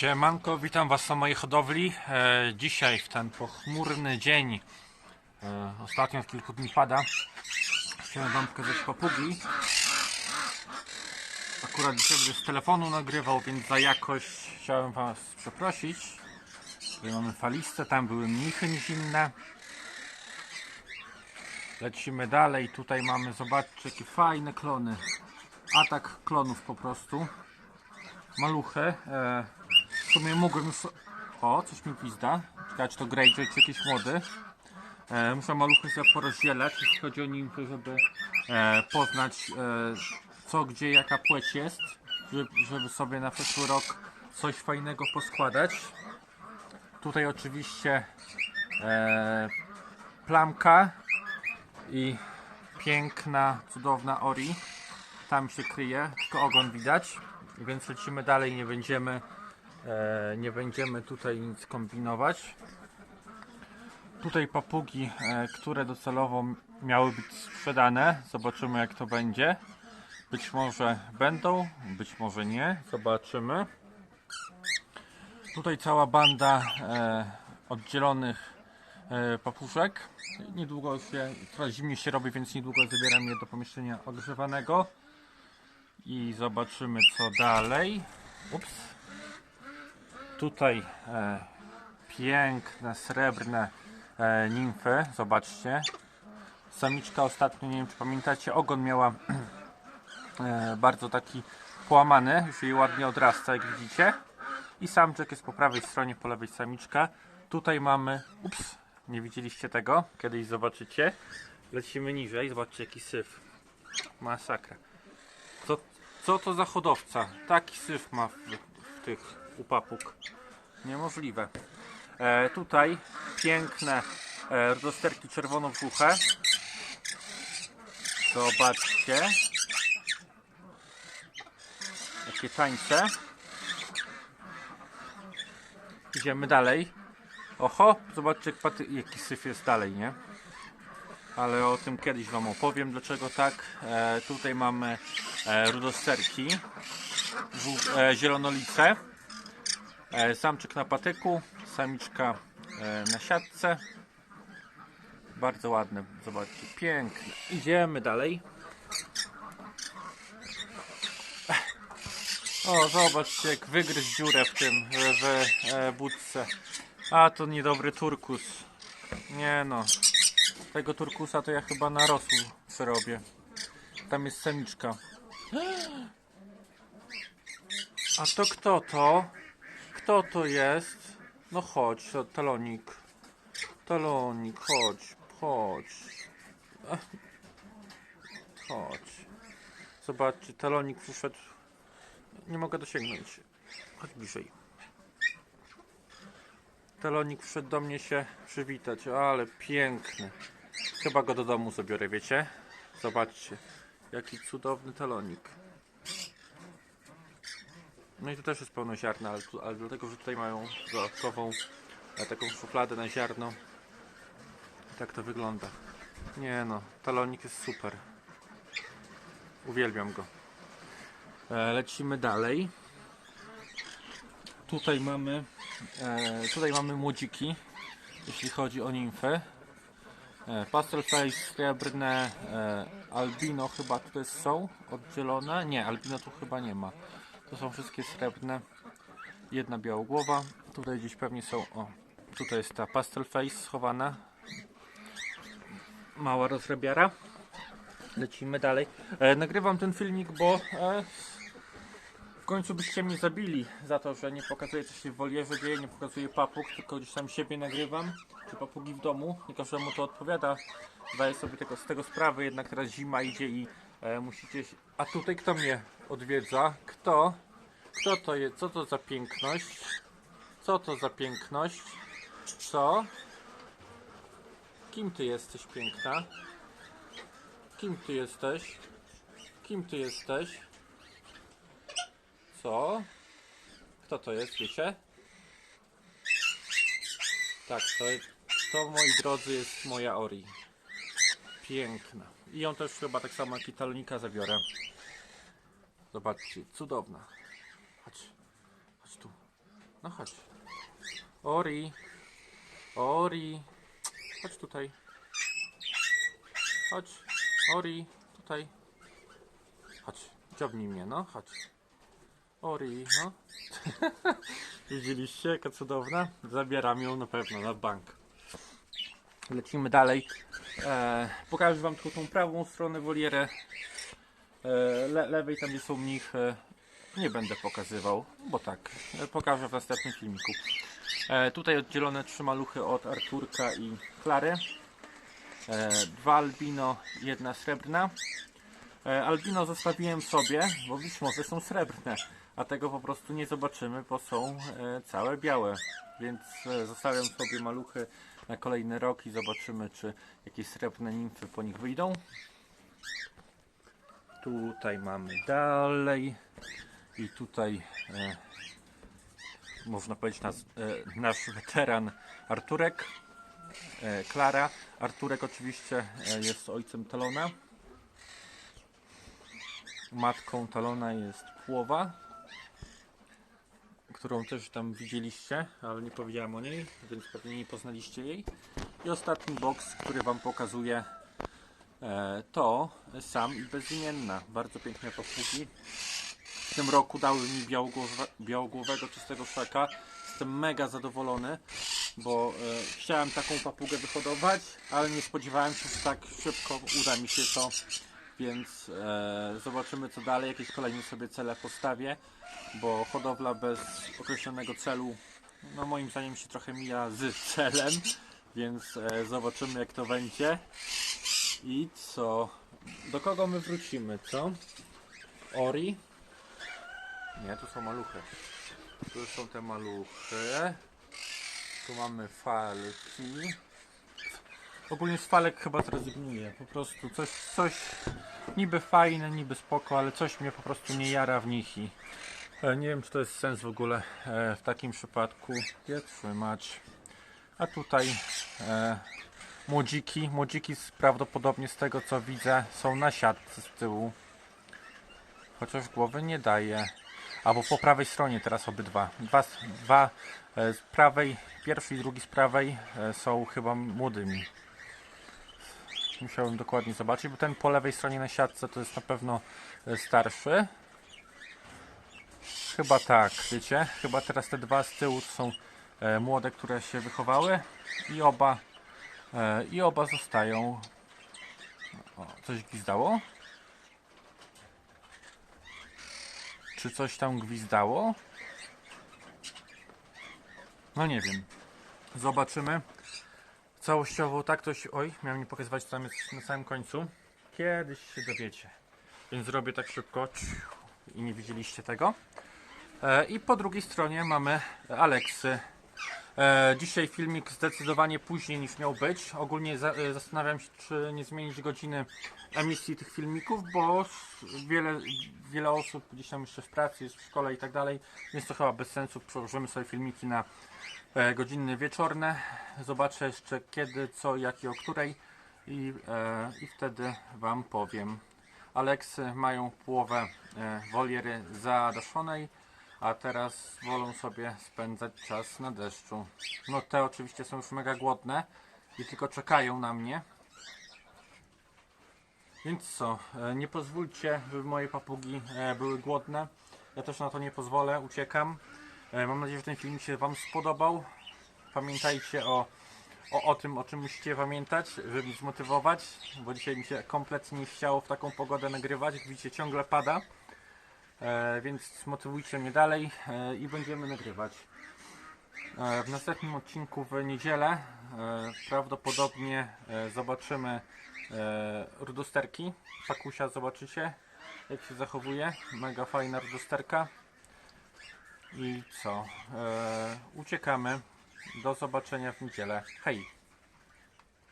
Siemanko, witam Was na mojej hodowli. E, dzisiaj w ten pochmurny dzień, e, ostatnio od kilku dni pada, chciałem Wam pokazać papugi. Akurat dzisiaj będę z telefonu nagrywał, więc za jakość chciałem Was przeprosić. Tutaj mamy faliste, tam były mnichy zimne. Lecimy dalej, tutaj mamy, zobaczcie jakie fajne klony. Atak klonów po prostu. Maluchy. E, w sumie mógłbym. O, coś mi gwizda. Czy to Greyjoy, czy jakiś młody. E, muszę maluchy sobie porozdzielać, jeśli chodzi o nimfy, żeby e, poznać e, co, gdzie, jaka płeć jest. Żeby, żeby sobie na przyszły rok coś fajnego poskładać. Tutaj oczywiście e, plamka i piękna, cudowna Ori. Tam się kryje, tylko ogon widać. Więc lecimy dalej, nie będziemy nie będziemy tutaj nic kombinować. Tutaj papugi, e, które docelowo miały być sprzedane. Zobaczymy jak to będzie. Być może będą, być może nie. Zobaczymy. Tutaj cała banda e, oddzielonych e, papuszek. Niedługo się, coraz zimniej się robi, więc niedługo zabieram je do pomieszczenia ogrzewanego. I zobaczymy co dalej. Ups. Tutaj e, piękne, srebrne e, nimfy. Zobaczcie. Samiczka ostatnio, nie wiem czy pamiętacie, ogon miała e, bardzo taki połamany. Już jej ładnie odrasta, jak widzicie. I samczyk jest po prawej stronie, po lewej samiczka. Tutaj mamy, ups, nie widzieliście tego, kiedyś zobaczycie. Lecimy niżej, zobaczcie jaki syf. Masakra. Co, co to za hodowca? Taki syf ma w, w tych u papug. Niemożliwe. E, tutaj piękne e, rozsterki czerwono-brzuche. Zobaczcie. Jakie tańce. Idziemy dalej. Oho, zobaczcie jaki syf jest dalej, nie? Ale o tym kiedyś Wam opowiem, dlaczego tak. E, tutaj mamy e, rudosterki, żół- e, zielonolice, samczyk na patyku, samiczka e, na siatce. Bardzo ładne, zobaczcie, piękne. Idziemy dalej. O, zobaczcie jak wygryzł dziurę w tym, w, e, budce. A, to niedobry turkus. Nie no. Tego turkusa to ja chyba na rosół przerobię. Tam jest samiczka. A to kto to? Kto to jest? No chodź, talonik. Talonik, chodź, chodź. Chodź. Zobaczcie, talonik przyszedł. Nie mogę dosięgnąć. Chodź bliżej. Talonik przyszedł do mnie się przywitać, ale piękny. Chyba go do domu zabiorę, wiecie? Zobaczcie, jaki cudowny talonik. No i tu też jest pełno ziarna, ale, tu, ale dlatego, że tutaj mają dodatkową e, taką szufladę na ziarno. Tak to wygląda. Nie no, talonik jest super. Uwielbiam go. E, lecimy dalej. Tutaj mamy e, tutaj mamy młodziki, jeśli chodzi o nimfy. Pastel face, srebrne, albino chyba tutaj są oddzielone. Nie, albino tu chyba nie ma. To są wszystkie srebrne. Jedna białogłowa. Tutaj gdzieś pewnie są. O, tutaj jest ta pastel face schowana. Mała rozrabiara. Lecimy dalej. E, nagrywam ten filmik, bo e, w końcu byście mnie zabili za to, że nie pokazuję co się w wolierze dzieje, nie pokazuję papug, tylko gdzieś tam siebie nagrywam, czy papugi w domu. Nie każdemu to odpowiada. Zdaję sobie tego, z tego sprawę, jednak teraz zima idzie i e, musicie... się- A tutaj kto mnie odwiedza? Kto? Kto to jest? Co to za piękność? Co to za piękność? Co? Kim ty jesteś piękna? Kim ty jesteś? Kim ty jesteś? Co? Kto to jest, wiecie? Tak, to, to moi drodzy jest moja Ori. Piękna. I ją też chyba tak samo jak i talonika zabiorę. Zobaczcie, cudowna. Chodź, chodź tu. No chodź. Ori. Ori. Chodź tutaj. Chodź. Ori. Tutaj. Chodź. Dziobnij mnie, no. Chodź. Ori, no. Widzieliście, jaka cudowna? Zabieram ją na pewno na bank. Lecimy dalej. E, pokażę wam tylko tą prawą stronę wolierę. E, le, lewej tam są mnichy. Nie będę pokazywał, bo tak. E, pokażę w następnym filmiku. E, tutaj oddzielone trzy maluchy od Arturka i Klary. Dwa albino, jedna srebrna. Albino zostawiłem sobie, bo być może są srebrne, a tego po prostu nie zobaczymy, bo są całe białe. Więc zostawiam sobie maluchy na kolejny rok i zobaczymy, czy jakieś srebrne nimfy po nich wyjdą. Tutaj mamy dalej i tutaj e, można powiedzieć nas, e, nasz weteran Arturek, e, Klara. Arturek oczywiście e, jest ojcem Talona. Matką Talona jest Płowa, którą też tam widzieliście, ale nie powiedziałem o niej, więc pewnie nie poznaliście jej. I ostatni boks, który Wam pokazuję, e, to sam i bezimienna. Bardzo piękne papugi. W tym roku dały mi białogłowe, białogłowego czystego szaka. Jestem mega zadowolony, bo e, chciałem taką papugę wyhodować, ale nie spodziewałem się, że tak szybko uda mi się to. Więc e, zobaczymy co dalej. Jakieś kolejne sobie cele postawię, bo hodowla bez określonego celu, no moim zdaniem się trochę mija z celem. Więc e, zobaczymy jak to będzie. I co? Do kogo my wrócimy, co? Ori? Nie, tu są maluchy. Tu są te maluchy. Tu mamy falki. Ogólnie z falek chyba zrezygnuję. Po prostu coś, coś niby fajne, niby spoko, ale coś mnie po prostu nie jara w nich i e, nie wiem czy to jest sens w ogóle e, w takim przypadku je trzymać. A tutaj e, młodziki, młodziki z, prawdopodobnie z tego co widzę są na siatce z tyłu. Chociaż głowy nie daje. Albo po prawej stronie teraz obydwa. Dwa, dwa e, z prawej, pierwszy i drugi z prawej e, są chyba młodymi. Musiałem dokładnie zobaczyć, bo ten po lewej stronie na siatce to jest na pewno e, starszy. Chyba tak, wiecie? Chyba teraz te dwa z tyłu są e, młode, które się wychowały i oba e, i oba zostają. O, coś gwizdało? Czy coś tam gwizdało? No nie wiem. Zobaczymy. Całościowo tak to się... Oj, miałem nie pokazywać co tam jest na samym końcu. Kiedyś się dowiecie. Więc zrobię tak szybko i nie widzieliście tego. E, I po drugiej stronie mamy Aleksy. E, dzisiaj filmik zdecydowanie później niż miał być. Ogólnie e, zastanawiam się, czy nie zmienić godziny emisji tych filmików, bo wiele, wiele osób gdzieś tam jeszcze w pracy, jest w szkole i tak dalej, więc to chyba bez sensu. Przełożymy sobie filmiki na e, godziny wieczorne. Zobaczę jeszcze kiedy, co, jak i o której i, i wtedy Wam powiem. Aleksy mają połowę woliery zadaszonej, a teraz wolą sobie spędzać czas na deszczu. No te oczywiście są już mega głodne i tylko czekają na mnie. Więc co, e, nie pozwólcie, żeby moje papugi e, były głodne. Ja też na to nie pozwolę, uciekam. E, Mam nadzieję, że ten film się Wam spodobał. Pamiętajcie o, o, o tym, o czym musicie pamiętać, żeby mnie zmotywować, bo dzisiaj mi się kompletnie nie chciało w taką pogodę nagrywać. Jak widzicie, ciągle pada. E, więc motywujcie mnie dalej e, i będziemy nagrywać. E, w następnym odcinku w niedzielę prawdopodobnie zobaczymy rudosterki. Pakusia zobaczycie jak się zachowuje. Mega fajna rudosterka. I co? Uciekamy. Do zobaczenia w niedzielę. Hej!